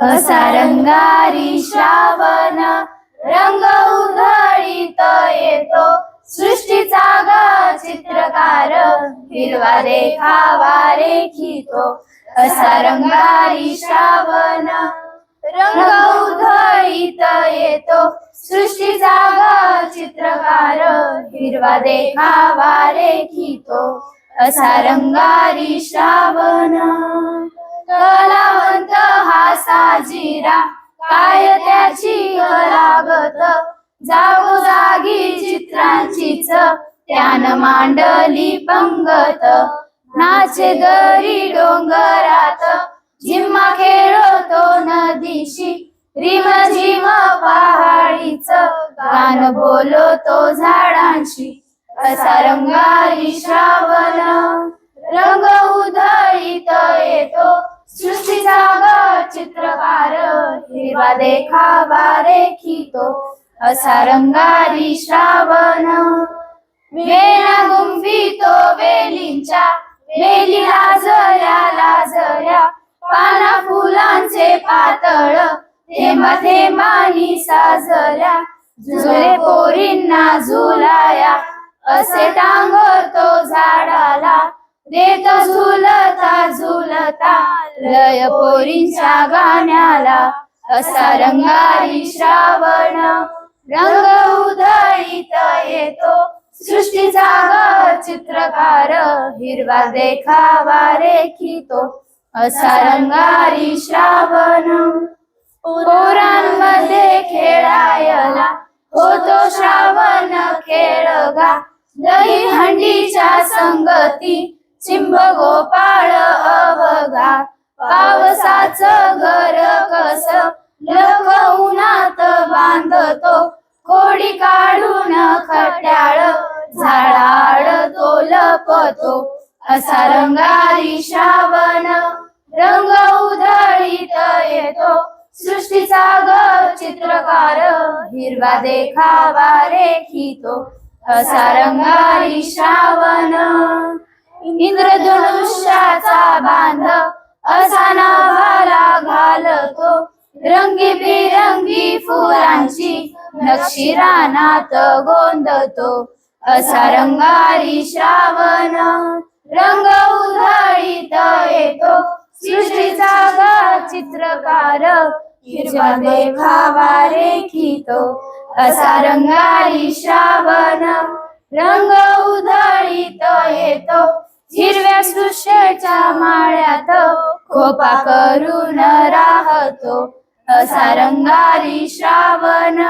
असा रंगारी श्रावण रंग उघळीत येतो. सृष्टीचा ग चित्रकार हिरवा देखावा रेखितो. असा रंगारी श्रावण रंग उधळीत येतो. सृष्टीचा ग चित्रकार हिरवा देखावा रेखितो. असा रंगारी श्रावण. हाजिरा काय त्याची लागत जागोजागी चित्रांचीच त्यान मांडली पंगत. नाचे गरी डोंगरात जिम्मा खेळतो नदीशी. रिम झिम पहाडीच गाण बोलतो झाडांशी. असा रंगारी श्रावण रंग उधळीत देखावा रेखितो असा रंगारी श्रावण. वेणा गुंफितो वेलींच्या वेली लाजल्या लाजल्या. पाना फुलांचे पातळ थेंबा थेंबानी साजल्या. झुले पोरींना झुलाया असे टांगतो झाडाला. देत झुलता झुलता लय पोरींच्या गाण्याला. असा रंगारी श्रावण रंग उधळीता येतो. सृष्टीचा ग चित्रकार हिरवा देखावा रेखितो. असा रंगारी श्रावण पोरांमध्ये खेळायला होतो श्रावण खेळगा. दही हंडीच्या संगती चिंब गोपाळ अवघा. पावसाच घर कस? लख उन्हात बांधतो. कोडी काढून खट्याळ झाडाड तो लपतो असा रंगारी श्रावण रंग उधळीत येतो. सृष्टीचा ग चित्रकार हिरवा देखावा रेखितो. असा रंगारी श्रावण इंद्रधनुष्याचा बांध असा नाभाला घालतो. रंगीबेरंगी फुलांची नक्षी रानात गोंधतो असा रंगारी श्रावण रंग उधळीत येतो. सृष्टीचा ग चित्रकार हिरवा देखावा रेखितो. असा रंगारी श्रावण रंग उधळीत येतो. हिरव्या सृष्टीच्या माळ्यात खोपा करून राहतो असा रंगारी श्रावण.